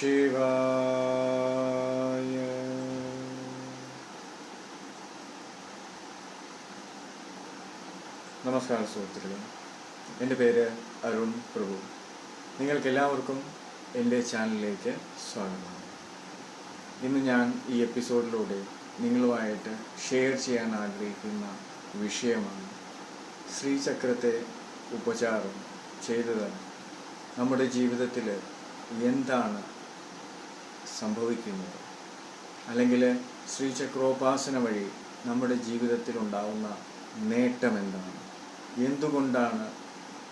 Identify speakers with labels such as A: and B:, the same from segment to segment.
A: ശിവായ നമസ്കാരം സുഹൃത്തുക്കളെ. എന്റെ പേര് അരുൺ പ്രഭു. നിങ്ങൾക്കെല്ലാവർക്കും എന്റെ ചാനലിലേക്ക് സ്വാഗതം. ഇന്ന് ഞാൻ ഈ എപ്പിസോഡിലൂടെ നിങ്ങളുമായിട്ട് ഷെയർ ചെയ്യാൻ ആഗ്രഹിക്കുന്ന വിഷയമാണ് ശ്രീചക്രത്തെ ഉപചാരം ചെയ്തത്. നമ്മുടെ ജീവിതത്തിൽ എന്താണ് സംഭവിക്കുന്നത്. അല്ലെങ്കിൽ ശ്രീ ചക്രോപാസന വഴി നമ്മുടെ ജീവിതത്തിൽ ഉണ്ടാവുന്ന നേട്ടം എന്താണ്? എന്തുകൊണ്ടാണ്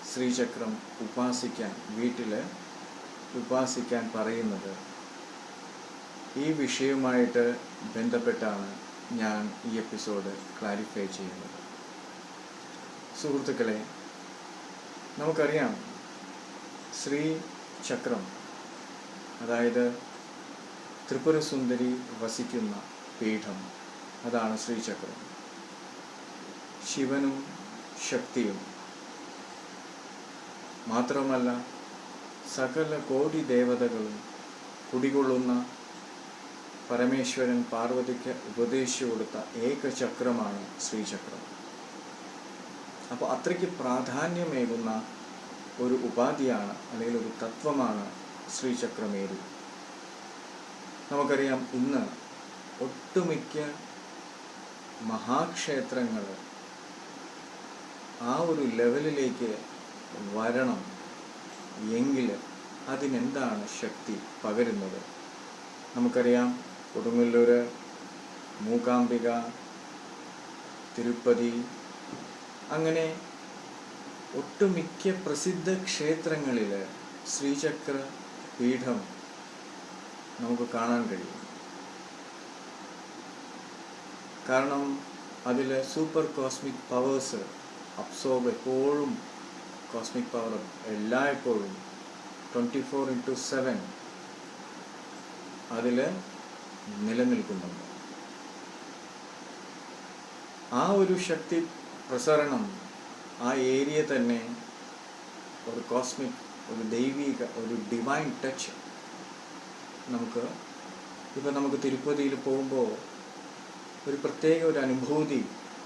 A: ശ്രീചക്രം ഉപാസിക്കാൻ വീട്ടിൽ ഉപാസിക്കാൻ പറയുന്നത്? ഈ വിഷയവുമായിട്ട് ബന്ധപ്പെട്ടാണ് ഞാൻ ഈ എപ്പിസോഡ് ക്ലാരിഫൈ ചെയ്യുന്നത്. സുഹൃത്തുക്കളെ നമുക്കറിയാം ശ്രീ ചക്രം അതായത് ത്രിപുര സുന്ദരി വസിക്കുന്ന പീഠം. അതാണ് ശ്രീചക്രം. ശിവനും ശക്തിയും. മാത്രമല്ല സകല കോടി ദേവതകളും കുടികൊള്ളുന്ന പരമേശ്വരൻ പാർവതിക്ക് ഉപദേശിച്ചു കൊടുത്ത ഏക ചക്രമാണ് ശ്രീചക്രം. അപ്പോൾ അത്രയ്ക്ക് പ്രാധാന്യമേകുന്ന ഒരു ഉപാധിയാണ് അല്ലെങ്കിൽ ഒരു തത്വമാണ് ശ്രീചക്രമേരു നമുക്കറിയാം ഇന്ന് ഒട്ടുമിക്ക മഹാക്ഷേത്രങ്ങൾ ആ ഒരു ലെവലിലേക്ക് വരണം എങ്കിൽ അതിനെന്താണ് ശക്തി പകരുന്നത്? നമുക്കറിയാം കൊടുങ്ങല്ലൂർ മൂകാംബിക തിരുപ്പതി അങ്ങനെ ഒട്ടുമിക്ക പ്രസിദ്ധ ക്ഷേത്രങ്ങളിൽ ശ്രീചക്ര പീഠം നമുക്ക് കാണാൻ കഴിയും. കാരണം അതിലെ സൂപ്പർ കോസ്മിക് പവേഴ്സ് അബ്സോർബ് എപ്പോഴും കോസ്മിക് പവർ എല്ലായ്പ്പോഴും ട്വന്റി ഫോർ ഇന്റു സെവൻ അതിൽ നിലനിൽക്കുന്നുണ്ട്. ആ ഒരു ശക്തി പ്രസരണം ആ ഏരിയ തന്നെ ഒരു കോസ്മിക് ഒരു ദൈവിക ഒരു ഡിവൈൻ ടച്ച് നമുക്ക് ഇപ്പം നമുക്ക് തിരുപ്പതിയിൽ പോകുമ്പോൾ ഒരു പ്രത്യേക ഒരു അനുഭൂതി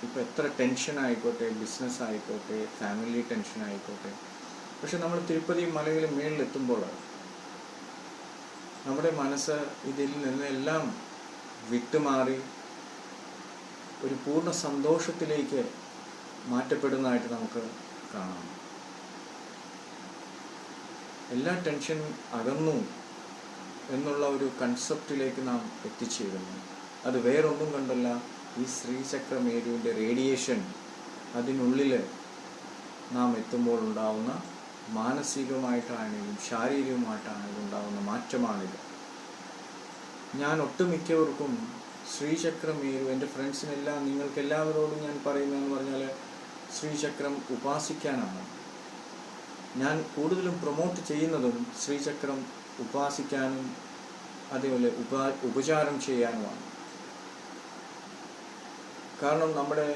A: ഇപ്പോൾ എത്ര ടെൻഷൻ ആയിക്കോട്ടെ ബിസിനസ് ആയിക്കോട്ടെ ഫാമിലി ടെൻഷൻ ആയിക്കോട്ടെ. പക്ഷെ നമ്മൾ തിരുപ്പതി മലയിൽ മേളിലെത്തുമ്പോൾ നമ്മുടെ മനസ്സ് ഇതിൽ നിന്നെല്ലാം വിട്ടുമാറി ഒരു പൂർണ സന്തോഷത്തിലേക്ക് മാറ്റപ്പെടുന്നതായിട്ട് നമുക്ക് കാണാം. എല്ലാ ടെൻഷനും അകന്നു. എന്നുള്ള ഒരു കൺസെപ്റ്റിലേക്ക് നാം എത്തിച്ചേരുന്നു. അത് വേറൊന്നും കണ്ടല്ല ഈ ശ്രീചക്ര മേരുവിന്റെ റേഡിയേഷൻ അതിനുള്ളിൽ നാം എത്തുമ്പോൾ ഉണ്ടാവുന്ന മാനസികമായിട്ടാണെങ്കിലും ശാരീരികമായിട്ടാണെങ്കിലും ഉണ്ടാകുന്ന മാറ്റമാണിത്. ഞാൻ ഒട്ടുമിക്കവർക്കും ശ്രീചക്രമേരു എന്റെ ഫ്രണ്ട്സിനെല്ലാം നിങ്ങൾക്ക് എല്ലാവരോടും ഞാൻ പറയുന്നതെന്ന് പറഞ്ഞാൽ ശ്രീചക്രം ഉപാസിക്കാനാണ്. ഞാൻ കൂടുതലും പ്രൊമോട്ട് ചെയ്യുന്നതും ശ്രീചക്രം ഉപാസിക്കാനും അതേപോലെ ഉപ ഉപചാരം ചെയ്യാനുമാണ്. കാരണം നമ്മുടെ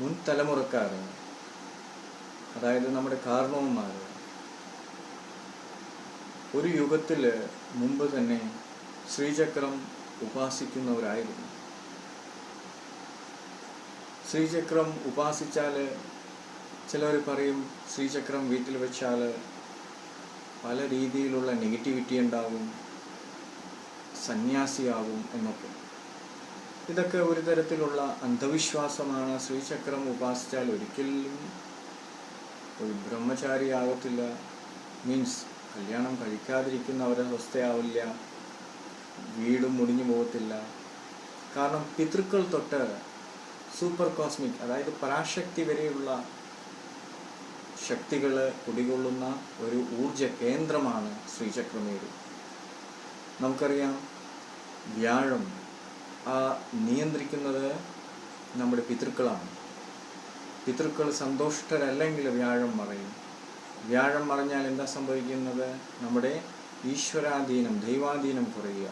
A: മുൻ തലമുറക്കാർ അതായത് നമ്മുടെ കാരണവന്മാർ ഒരു യുഗത്തിൽ മുമ്പ് തന്നെ ശ്രീചക്രം ഉപാസിക്കുന്നവരായിരുന്നു. ശ്രീചക്രം ഉപാസിച്ചാൽ ചിലവർ പറയും ശ്രീചക്രം വീട്ടിൽ വെച്ചാൽ പല രീതിയിലുള്ള നെഗറ്റിവിറ്റി ഉണ്ടാവും സന്യാസിയാവും എന്നൊക്കെ. ഇതൊക്കെ ഒരു തരത്തിലുള്ള അന്ധവിശ്വാസമാണ്. ശ്രീചക്രം ഉപാസിച്ചാൽ ഒരിക്കലും ഒരു ബ്രഹ്മചാരി ആകത്തില്ല മീൻസ് കല്യാണം കഴിക്കാതിരിക്കുന്ന സ്വസ്ഥയാവില്ല വീടും മുടിഞ്ഞു പോകത്തില്ല. കാരണം പിതൃക്കൾ തൊട്ട് സൂപ്പർ കോസ്മിക് അതായത് പരാശക്തി വരെയുള്ള ശക്തികൾ കുടികൊള്ളുന്ന ഒരു ഊർജ കേന്ദ്രമാണ് ശ്രീചക്രമേരു. നമുക്കറിയാം വ്യാഴം ആ നിയന്ത്രിക്കുന്നത് നമ്മുടെ പിതൃക്കളാണ്. പിതൃക്കൾ സന്തുഷ്ടരല്ലെങ്കിൽ വ്യാഴം മറയും. വ്യാഴം മറഞ്ഞാൽ എന്താ സംഭവിക്കുന്നത്? നമ്മുടെ ഈശ്വരാധീനം ദൈവാധീനം കുറയുക.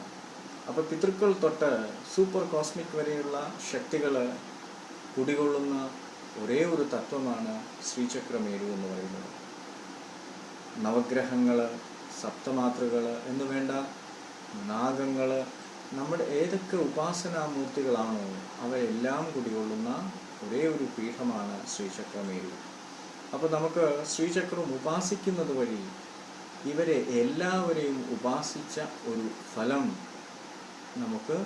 A: അപ്പോൾ പിതൃക്കൾ തൊട്ട് സൂപ്പർ കോസ്മിക് വരെയുള്ള ശക്തികൾ കുടികൊള്ളുന്ന ഒരേ ഒരു തത്വമാണ് ശ്രീചക്രമേരു എന്ന് പറയുന്നത്. നവഗ്രഹങ്ങൾ സപ്തമാതൃകൾ എന്ന് വേണ്ട നാഗങ്ങൾ നമ്മുടെ ഏതൊക്കെ ഉപാസനാമൂർത്തികളാണോ അവയെല്ലാം കുടികൊള്ളുന്ന ഒരേ ഒരു പീഠമാണ് ശ്രീചക്രമേരു. അപ്പോൾ നമുക്ക് ശ്രീചക്രം ഉപാസിക്കുന്നത് വഴി ഇവരെ എല്ലാവരെയും ഉപാസിച്ച ഒരു ഫലം നമുക്ക്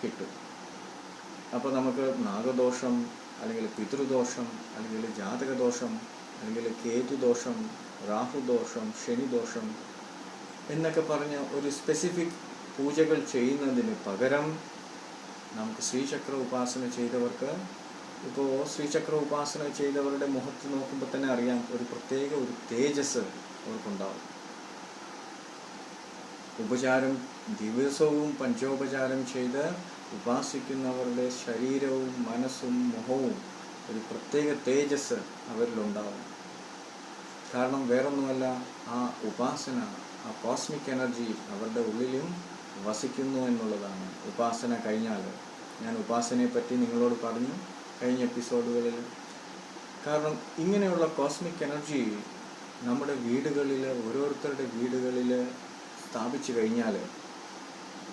A: കിട്ടും. അപ്പോൾ നമുക്ക് നാഗദോഷം അല്ലെങ്കിൽ പിതൃദോഷം അല്ലെങ്കിൽ ജാതകദോഷം അല്ലെങ്കിൽ കേതുദോഷം രാഹുദോഷം ശനിദോഷം എന്നൊക്കെ പറഞ്ഞ് ഒരു സ്പെസിഫിക് പൂജകൾ ചെയ്യുന്നതിന് പകരം നമുക്ക് ശ്രീചക്ര ഉപാസന ചെയ്തവർക്ക് ഇപ്പോൾ ശ്രീചക്ര ഉപാസന ചെയ്തവരുടെ മുഖത്ത് നോക്കുമ്പോൾ തന്നെ അറിയാം ഒരു പ്രത്യേക ഒരു തേജസ് അവർക്കുണ്ടാവും. ഉപചാരം ദിവസവും പഞ്ചോപചാരം ചെയ്ത് ഉപാസിക്കുന്നവരുടെ ശരീരവും മനസ്സും മുഖവും ഒരു പ്രത്യേക തേജസ് അവരിലുണ്ടാവും. കാരണം വേറൊന്നുമല്ല ആ ഉപാസന ആ കോസ്മിക് എനർജി അവരുടെ ഉള്ളിലും വസിക്കുന്നു എന്നുള്ളതാണ്. ഉപാസന കഴിഞ്ഞാൽ. ഞാൻ ഉപാസനയെ പറ്റി നിങ്ങളോട് പറഞ്ഞു കഴിഞ്ഞ എപ്പിസോഡുകളിൽ. കാരണം ഇങ്ങനെയുള്ള കോസ്മിക് എനർജി നമ്മുടെ വീടുകളിൽ ഓരോരുത്തരുടെ വീടുകളിൽ സ്ഥാപിച്ചു കഴിഞ്ഞാൽ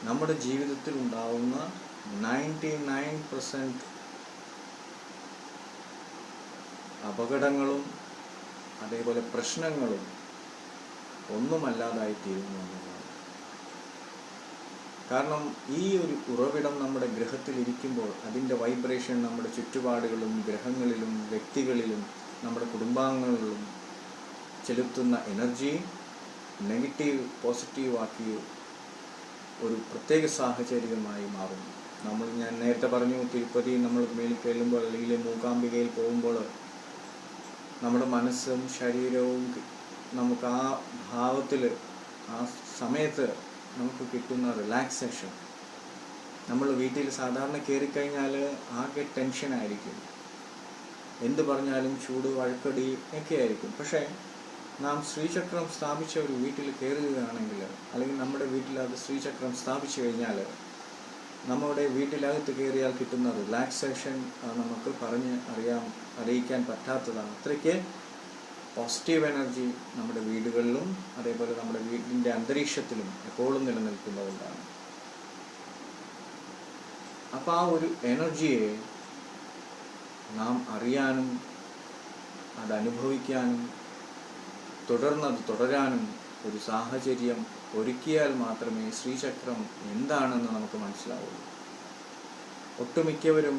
A: നമ്മുടെ ജീവിതത്തിൽ ഉണ്ടാവുന്ന നയന്റി നയൻ പെർസെന്റ് അപകടങ്ങളും അതേപോലെ പ്രശ്നങ്ങളും ഒന്നുമല്ലാതായി തീരുന്നു എന്നുള്ളതാണ്. കാരണം ഈ ഒരു ഉറവിടം നമ്മുടെ ഗ്രഹത്തിൽ ഇരിക്കുമ്പോൾ അതിന്റെ വൈബ്രേഷൻ നമ്മുടെ ചുറ്റുപാടുകളും ഗ്രഹങ്ങളിലും വ്യക്തികളിലും നമ്മുടെ കുടുംബാംഗങ്ങളിലും ചെലുത്തുന്ന എനർജി നെഗറ്റീവ് പോസിറ്റീവ് ആക്കി ഒരു പ്രത്യേക സാഹചര്യമായി മാറുന്നു. നമ്മൾ ഞാൻ നേരത്തെ പറഞ്ഞു തിരുപ്പതി നമ്മൾ മേലിൽ കയറുമ്പോൾ അല്ലെങ്കിൽ മൂകാംബികയിൽ പോകുമ്പോൾ നമ്മുടെ മനസ്സും ശരീരവും നമുക്ക് ആ ഭാവത്തിൽ ആ സമയത്ത് നമുക്ക് കിട്ടുന്ന റിലാക്സേഷൻ നമ്മൾ വീട്ടിൽ സാധാരണ കയറിക്കഴിഞ്ഞാൽ ആകെ ടെൻഷനായിരിക്കും എന്ത് പറഞ്ഞാലും ചൂട് വഴക്കടി ഒക്കെ ആയിരിക്കും. പക്ഷേ നാം ശ്രീചക്രം സ്ഥാപിച്ച ഒരു വീട്ടിൽ കയറുകയാണെങ്കിൽ അല്ലെങ്കിൽ നമ്മുടെ വീട്ടിൽ അത് ശ്രീചക്രം സ്ഥാപിച്ചു കഴിഞ്ഞാൽ നമ്മുടെ വീട്ടിലകത്ത് കയറിയാൽ കിട്ടുന്ന റിലാക്സേഷൻ നമുക്ക് പറഞ്ഞ് അറിയാൻ അറിയിക്കാൻ പറ്റാത്തതാണ്. അത്രയ്ക്ക് പോസിറ്റീവ് എനർജി നമ്മുടെ വീടുകളിലും അതേപോലെ നമ്മുടെ വീടിന്റെ അന്തരീക്ഷത്തിലും എപ്പോഴും നിലനിൽക്കുന്നതുകൊണ്ടാണ്. അപ്പോൾ ആ ഒരു എനർജിയെ നാം അറിയാനും അത് അനുഭവിക്കാനും തുടർന്ന് അത് തുടരാനും ഒരു സാഹചര്യം ഒരുക്കിയാൽ മാത്രമേ ശ്രീചക്രം എന്താണെന്ന് നമുക്ക് മനസ്സിലാവുള്ളൂ. ഒട്ടുമിക്കവരും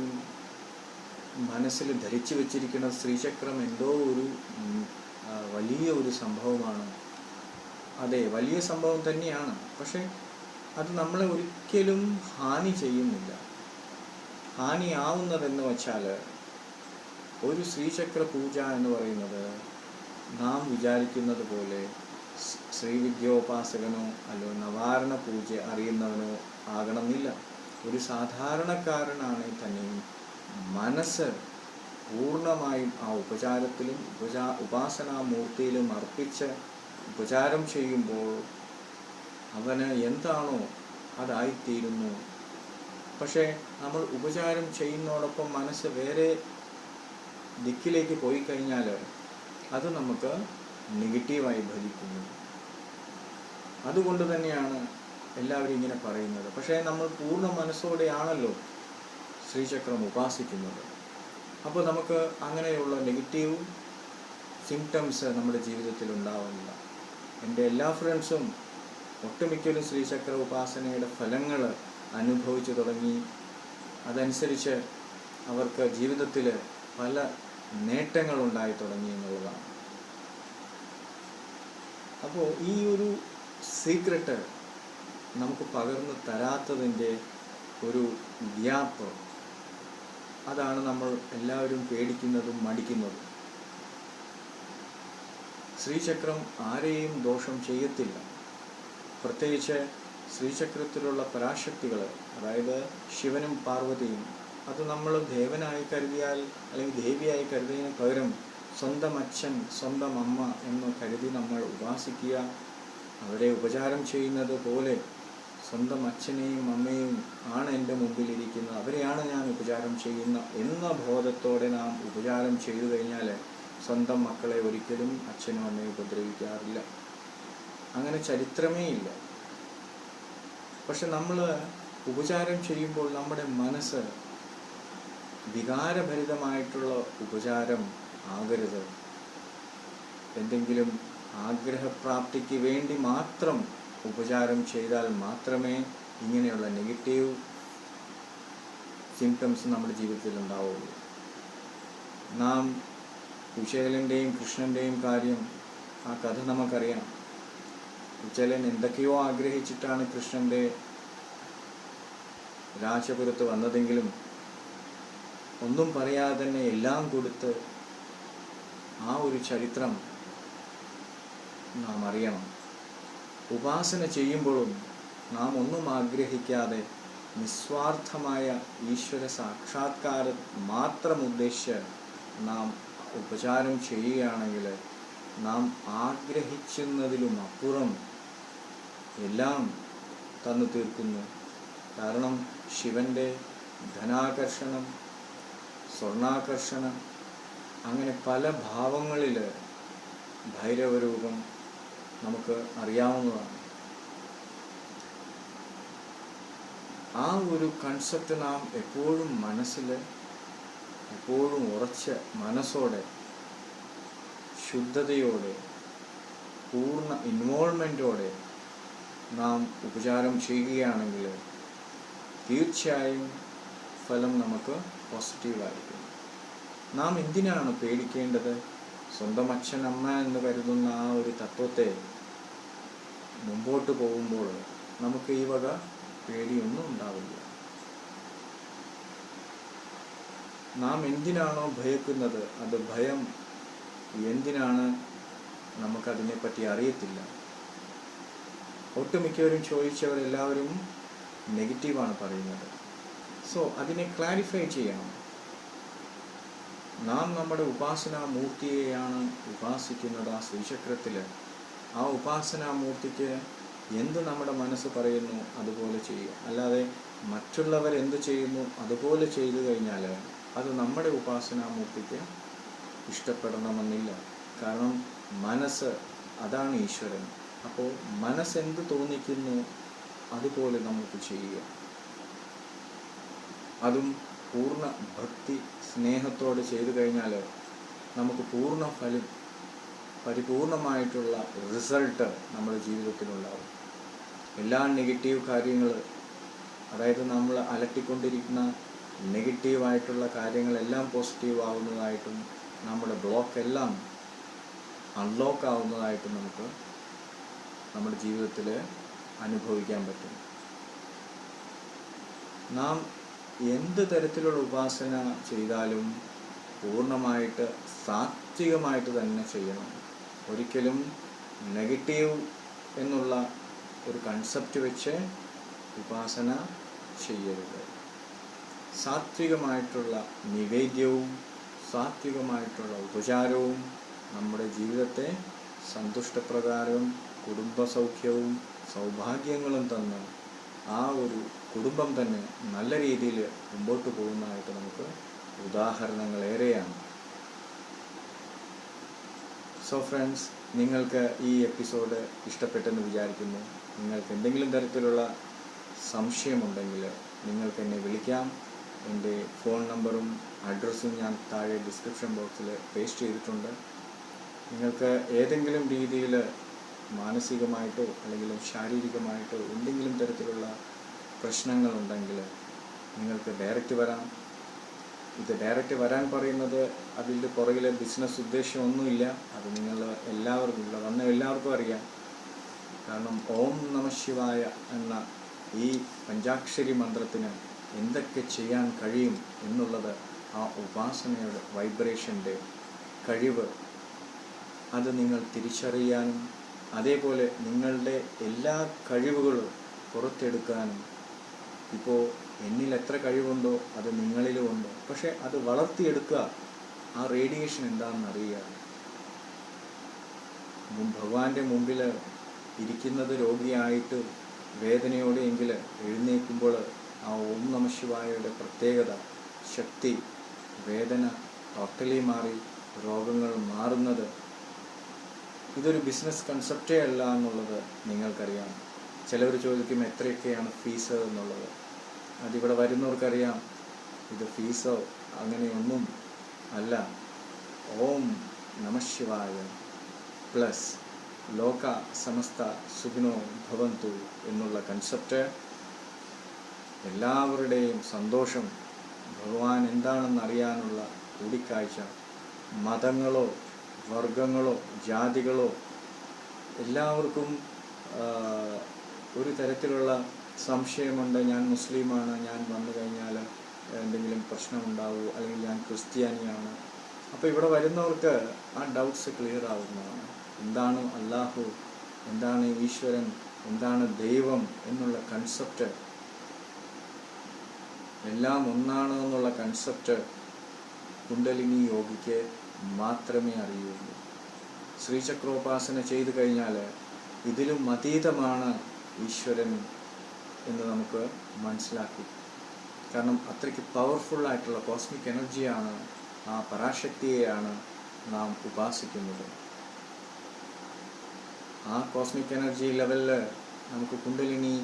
A: മനസ്സിൽ ധരിച്ചു വച്ചിരിക്കുന്ന ശ്രീചക്രം എന്തോ ഒരു വലിയ ഒരു സംഭവമാണ്. അതെ വലിയ സംഭവം തന്നെയാണ്. പക്ഷെ അത് നമ്മളെ ഒരിക്കലും ഹാനി ചെയ്യുന്നില്ല. ഹാനിയാവുന്നതെന്ന് വച്ചാൽ ഒരു ശ്രീചക്ര പൂജ എന്ന് പറയുന്നത് നാം വിചാരിക്കുന്നത് പോലെ ശ്രീവിദ്യോപാസകനോ അല്ലോ നവാരണ പൂജ അറിയുന്നവനോ ആകണമെന്നില്ല. ഒരു സാധാരണക്കാരനാണെ തന്നെയും മനസ്സ് പൂർണമായും ആ ഉപചാരത്തിലും ഉപചാ ഉപാസനാമൂർത്തിയിലും അർപ്പിച്ച് ഉപചാരം ചെയ്യുമ്പോൾ അവന് എന്താണോ അതായിത്തീരുന്നു. പക്ഷേ നമ്മൾ ഉപചാരം ചെയ്യുന്നതോടൊപ്പം മനസ്സ് വേറെ ദിക്കിലേക്ക് പോയി കഴിഞ്ഞാൽ അത് നമുക്ക് നെഗറ്റീവായി ഭരിക്കുന്നു. അതുകൊണ്ട് തന്നെയാണ് എല്ലാവരും ഇങ്ങനെ പറയുന്നത്. പക്ഷേ നമ്മൾ പൂർണ മനസ്സോടെയാണല്ലോ ശ്രീചക്രം ഉപാസിക്കുന്നത്. അപ്പോൾ നമുക്ക് അങ്ങനെയുള്ള നെഗറ്റീവ് സിംറ്റംസ് നമ്മുടെ ജീവിതത്തിൽ ഉണ്ടാവുന്നില്ല. എന്റെ എല്ലാ ഫ്രണ്ട്സും ഒട്ടുമിക്കലും ശ്രീചക്ര ഉപാസനയുടെ ഫലങ്ങൾ അനുഭവിച്ചു തുടങ്ങി. അതനുസരിച്ച് അവർക്ക് ജീവിതത്തിൽ പല നേട്ടങ്ങളുണ്ടായി തുടങ്ങി എന്നുള്ളതാണ്. അപ്പോൾ ഈ ഒരു സീക്രട്ട് നമുക്ക് പകർന്നു തരാത്തതിന്റെ ഒരു ഗ്യാപ്പ്. അതാണ് നമ്മൾ എല്ലാവരും പേടിക്കുന്നതും മടിക്കുന്നതും. ശ്രീചക്രം ആരെയും ദോഷം ചെയ്യത്തില്ല. പ്രത്യേകിച്ച് ശ്രീചക്രത്തിലുള്ള പരാശക്തികൾ അതായത് ശിവനും പാർവതിയും അത് നമ്മൾ ദേവനായി കരുതിയാൽ അല്ലെങ്കിൽ ദേവിയായി കരുതിയതിന് പകരം സ്വന്തം അച്ഛൻ സ്വന്തം അമ്മ എന്ന് കരുതി നമ്മൾ ഉപാസിക്കുക. അവരെ ഉപചാരം ചെയ്യുന്നത് പോലെ സ്വന്തം അച്ഛനെയും അമ്മയും ആണ് എന്റെ മുമ്പിലിരിക്കുന്നത് അവരെയാണ് ഞാൻ ഉപചാരം ചെയ്യുന്ന എന്ന ബോധത്തോടെ നാം ഉപചാരം ചെയ്തു കഴിഞ്ഞാൽ സ്വന്തം മക്കളെ ഒരിക്കലും അച്ഛനും അമ്മയും ഉപദ്രവിക്കാറില്ല. അങ്ങനെ ചരിത്രമേ ഇല്ല. പക്ഷെ നമ്മൾ ഉപചാരം ചെയ്യുമ്പോൾ നമ്മുടെ മനസ്സ് വികാരഭരിതമായിട്ടുള്ള ഉപചാരം ആകരുത്. എന്തെങ്കിലും ആഗ്രഹപ്രാപ്തിക്ക് വേണ്ടി മാത്രം ഉപചാരം ചെയ്താൽ മാത്രമേ ഇങ്ങനെയുള്ള നെഗറ്റീവ് സിംറ്റംസ് നമ്മുടെ ജീവിതത്തിൽ ഉണ്ടാവുള്ളൂ. നാം കുശേലന്റെയും കൃഷ്ണന്റെയും കാര്യം ആ കഥ നമുക്കറിയാം കുചേലൻ എന്തൊക്കെയോ ആഗ്രഹിച്ചിട്ടാണ് കൃഷ്ണന്റെ രാജപുരത്ത് വന്നതെങ്കിലും ഒന്നും പറയാതെ തന്നെ എല്ലാം കൊടുത്ത് ആ ഒരു ചരിത്രം നാം അറിയണം. ഉപാസന ചെയ്യുമ്പോഴും നാം ഒന്നും ആഗ്രഹിക്കാതെ നിസ്വാർത്ഥമായ ഈശ്വര സാക്ഷാത്കാരം മാത്രം ഉദ്ദേശിച്ച് നാം ഉപചാരം ചെയ്യുകയാണെങ്കിൽ നാം ആഗ്രഹിക്കുന്നതിലും അപ്പുറം എല്ലാം തന്നു തീർക്കുന്നു. കാരണം ശിവന്റെ ധനാകർഷണം സ്വർണാകർഷണം അങ്ങനെ പല ഭാവങ്ങളിൽ ഭൈരവരൂപം നമുക്ക് അറിയാവുന്നതാണ്. ആ ഒരു കൺസെപ്റ്റ് നാം എപ്പോഴും മനസ്സിൽ എപ്പോഴും ഉറച്ച മനസ്സോടെ ശുദ്ധതയോടെ പൂർണ ഇൻവോൾവ്മെന്റോടെ നാം ഉപചാരം ചെയ്യുകയാണെങ്കിൽ തീർച്ചയായും ഫലം നമുക്ക് പോസിറ്റീവായിരിക്കും നാം എന്തിനാണ് പേടിക്കേണ്ടത്? സ്വന്തം അച്ഛൻ അമ്മ എന്ന് കരുതുന്ന ആ ഒരു തത്വത്തെ മുമ്പോട്ട് പോകുമ്പോൾ നമുക്ക് ഈ വക പേടിയൊന്നും ഉണ്ടാവില്ല. നാം എന്തിനാണോ ഭയക്കുന്നത്? അത് ഭയം എന്തിനാണ് നമുക്കതിനെപ്പറ്റി അറിയത്തില്ല. ഒട്ടുമിക്കവരും ചോദിച്ചവരെല്ലാവരും നെഗറ്റീവാണ് പറയുന്നത്. സോ അതിനെ ക്ലാരിഫൈ ചെയ്യണം. നാം നമ്മുടെ ഉപാസനാ മൂർത്തിയെയാണ് ഉപാസിക്കുന്നത് ആ ശ്രീചക്രത്തിൽ ആ ഉപാസനാ മൂർത്തിക്ക് എന്ത് നമ്മുടെ മനസ്സ് പറയുന്നു അതുപോലെ ചെയ്യുക. അല്ലാതെ മറ്റുള്ളവർ എന്ത് ചെയ്യുന്നു അതുപോലെ ചെയ്തു കഴിഞ്ഞാൽ അത് നമ്മുടെ ഉപാസനാ മൂർത്തിക്ക് ഇഷ്ടപ്പെടണമെന്നില്ല. കാരണം മനസ്സ് അതാണ് ഈശ്വരൻ. അപ്പോൾ മനസ്സെന്ത് തോന്നിക്കുന്നു അതുപോലെ നമുക്ക് ചെയ്യുക. അതും പൂർണ ഭക്തി സ്നേഹത്തോടെ ചെയ്തു കഴിഞ്ഞാൽ നമുക്ക് പൂർണ ഫലം പരിപൂർണമായിട്ടുള്ള റിസൾട്ട് നമ്മുടെ ജീവിതത്തിലുണ്ടാവും എല്ലാ നെഗറ്റീവ് കാര്യങ്ങൾ അതായത് നമ്മൾ അലട്ടിക്കൊണ്ടിരിക്കുന്ന നെഗറ്റീവായിട്ടുള്ള കാര്യങ്ങളെല്ലാം പോസിറ്റീവ് ആവുന്നതായിട്ടും നമ്മുടെ ബ്ലോക്ക് എല്ലാം അൺലോക്ക് ആവുന്നതായിട്ടും നമുക്ക് നമ്മുടെ ജീവിതത്തിൽ അനുഭവിക്കാൻ പറ്റും. നാം എന്ത് തരത്തിലുള്ള ഉപാസന ചെയ്താലും പൂർണമായിട്ട് സാത്വികമായിട്ട് തന്നെ ചെയ്യണം. ഒരിക്കലും നെഗറ്റീവ് എന്നുള്ള ഒരു കൺസെപ്റ്റ് വെച്ച് ഉപാസന ചെയ്യരുത്. സാത്വികമായിട്ടുള്ള നിവേദ്യവും സാത്വികമായിട്ടുള്ള ഉപചാരവും നമ്മുടെ ജീവിതത്തെ സന്തുഷ്ടപ്രകാരവും കുടുംബസൗഖ്യവും സൗഭാഗ്യങ്ങളും തന്ന് ആ ഒരു കുടുംബം തന്നെ നല്ല രീതിയിൽ മുമ്പോട്ട് പോകുന്നതായിട്ട് നമുക്ക് ഉദാഹരണങ്ങൾ ഏറെയാണ്. സോ ഫ്രണ്ട്സ് നിങ്ങൾക്ക് ഈ എപ്പിസോഡ് ഇഷ്ടപ്പെട്ടെന്ന് വിചാരിക്കുന്നു. നിങ്ങൾക്ക് എന്തെങ്കിലും തരത്തിലുള്ള സംശയമുണ്ടെങ്കിൽ നിങ്ങൾക്ക് എന്നെ വിളിക്കാം. എന്റെ ഫോൺ നമ്പറും അഡ്രസ്സും ഞാൻ താഴെ ഡിസ്ക്രിപ്ഷൻ ബോക്സിൽ പേസ്റ്റ് ചെയ്തിട്ടുണ്ട്. നിങ്ങൾക്ക് ഏതെങ്കിലും രീതിയിൽ മാനസികമായിട്ടോ അല്ലെങ്കിൽ ശാരീരികമായിട്ടോ എന്തെങ്കിലും തരത്തിലുള്ള പ്രശ്നങ്ങളുണ്ടെങ്കിൽ നിങ്ങൾക്ക് ഡയറക്റ്റ് വരാം. ഇത് ഡയറക്റ്റ് വരാൻ പറയുന്നത് അതിന്റെ പുറകിലെ ബിസിനസ് ഉദ്ദേശമൊന്നുമില്ല അത് നിങ്ങൾ എല്ലാവർക്കും ഇവിടെ വന്ന എല്ലാവർക്കും അറിയാം. കാരണം ഓം നമ ശിവായ എന്ന ഈ പഞ്ചാക്ഷരി മന്ത്രത്തിന് എന്തൊക്കെ ചെയ്യാൻ കഴിയും എന്നുള്ളത് ആ ഉപാസനയുടെ വൈബ്രേഷന്റെ കഴിവ്. അത് നിങ്ങൾ തിരിച്ചറിയാനും അതേപോലെ നിങ്ങളുടെ എല്ലാ കഴിവുകളും പുറത്തെടുക്കാനും ഇപ്പോൾ എന്നിൽ എത്ര കഴിവുണ്ടോ അത് നിങ്ങളിലും ഉണ്ടോ. പക്ഷെ അത് വളർത്തിയെടുക്കുക ആ റേഡിയേഷൻ എന്താണെന്ന് അറിയുക. ഭഗവാന്റെ മുമ്പിൽ ഇരിക്കുന്നത് രോഗിയായിട്ട് വേദനയോടെയെങ്കിൽ എഴുന്നേൽക്കുമ്പോൾ ആ ഓം നമ ശിവായയുടെ പ്രത്യേകത ശക്തി വേദന ടോട്ടലി മാറി രോഗങ്ങൾ മാറുന്നത് ഇതൊരു ബിസിനസ് കൺസെപ്റ്റേ അല്ല എന്നുള്ളത് നിങ്ങൾക്കറിയാം. ചിലവർ ചോദിക്കും എത്രയൊക്കെയാണ് ഫീസ് എന്നുള്ളത്. അതിവിടെ വരുന്നവർക്കറിയാം. ഇത് ഫീസോ അങ്ങനെയൊന്നും അല്ല. ഓം നമശിവായ പ്ലസ് ലോക സമസ്ത സുഖിനോ ഭവന്തു എന്നുള്ള കൺസെപ്റ്റ് എല്ലാവരുടെയും സന്തോഷം. ഭഗവാൻ എന്താണെന്ന് അറിയാനുള്ള കൂടിക്കാഴ്ച. മതങ്ങളോ വർഗങ്ങളോ ജാതികളോ എല്ലാവർക്കും ഒരു തരത്തിലുള്ള സംശയമുണ്ട്. ഞാൻ മുസ്ലിമാണ്. ഞാൻ വന്നു കഴിഞ്ഞാൽ എന്തെങ്കിലും പ്രശ്നമുണ്ടാവുമോ അല്ലെങ്കിൽ ഞാൻ ക്രിസ്ത്യാനിയാണ്. അപ്പോൾ ഇവിടെ വരുന്നവർക്ക് ആ ഡൗട്ട്സ് ക്ലിയർ ആവുന്നതാണ്. എന്താണ് അള്ളാഹു എന്താണ് ഈശ്വരൻ? എന്താണ് ദൈവം? എന്നുള്ള കൺസെപ്റ്റ് എല്ലാം ഒന്നാണ് എന്നുള്ള കൺസെപ്റ്റ് കുണ്ടലിനി യോഗിക്ക് മാത്രമേ അറിയുള്ളൂ. ശ്രീചക്രോപാസന ചെയ്തു കഴിഞ്ഞാൽ ഇതിലും അതീതമാണ് ഈശ്വരൻ എന്ന് നമുക്ക് മനസ്സിലാക്കി. കാരണം അത്രയ്ക്ക് പവർഫുള്ളായിട്ടുള്ള കോസ്മിക് എനർജിയാണ് ആ പരാശക്തിയെയാണ് നാം ഉപാസിക്കുന്നത്. ആ കോസ്മിക് എനർജി ലെവലിൽ നമുക്ക് കുണ്ടലിനി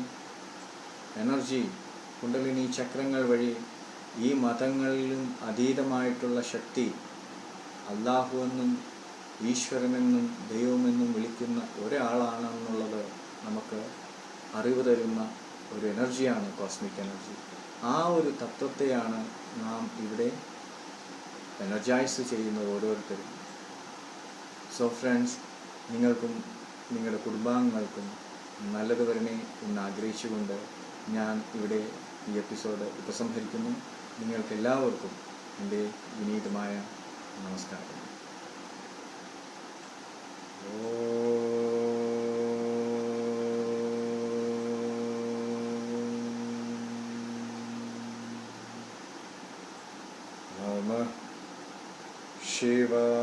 A: എനർജി കുണ്ടലിനി ചക്രങ്ങൾ വഴി ഈ മതങ്ങളിലും അതീതമായിട്ടുള്ള ശക്തി അള്ളാഹു എന്നും ഈശ്വരനെന്നും ദൈവമെന്നും വിളിക്കുന്ന ഒരാളാണെന്നുള്ളത് നമുക്ക് അറിവ് തരുന്ന ഒരു എനർജിയാണ് കോസ്മിക് എനർജി. ആ ഒരു തത്വത്തെയാണ് നാം ഇവിടെ എനർജൈസ് ചെയ്യുന്നത് ഓരോരുത്തരും. സോ ഫ്രണ്ട്സ് നിങ്ങൾക്കും നിങ്ങളുടെ കുടുംബാംഗങ്ങൾക്കും നല്ലത് വരണേ എന്ന് ആഗ്രഹിച്ചുകൊണ്ട് ഞാൻ ഇവിടെ ഈ എപ്പിസോഡ് ഉപസംഹരിക്കുന്നു. നിങ്ങൾക്കെല്ലാവർക്കും എന്റെ വിനീതമായ നമസ്കാരം നമ ശിവായ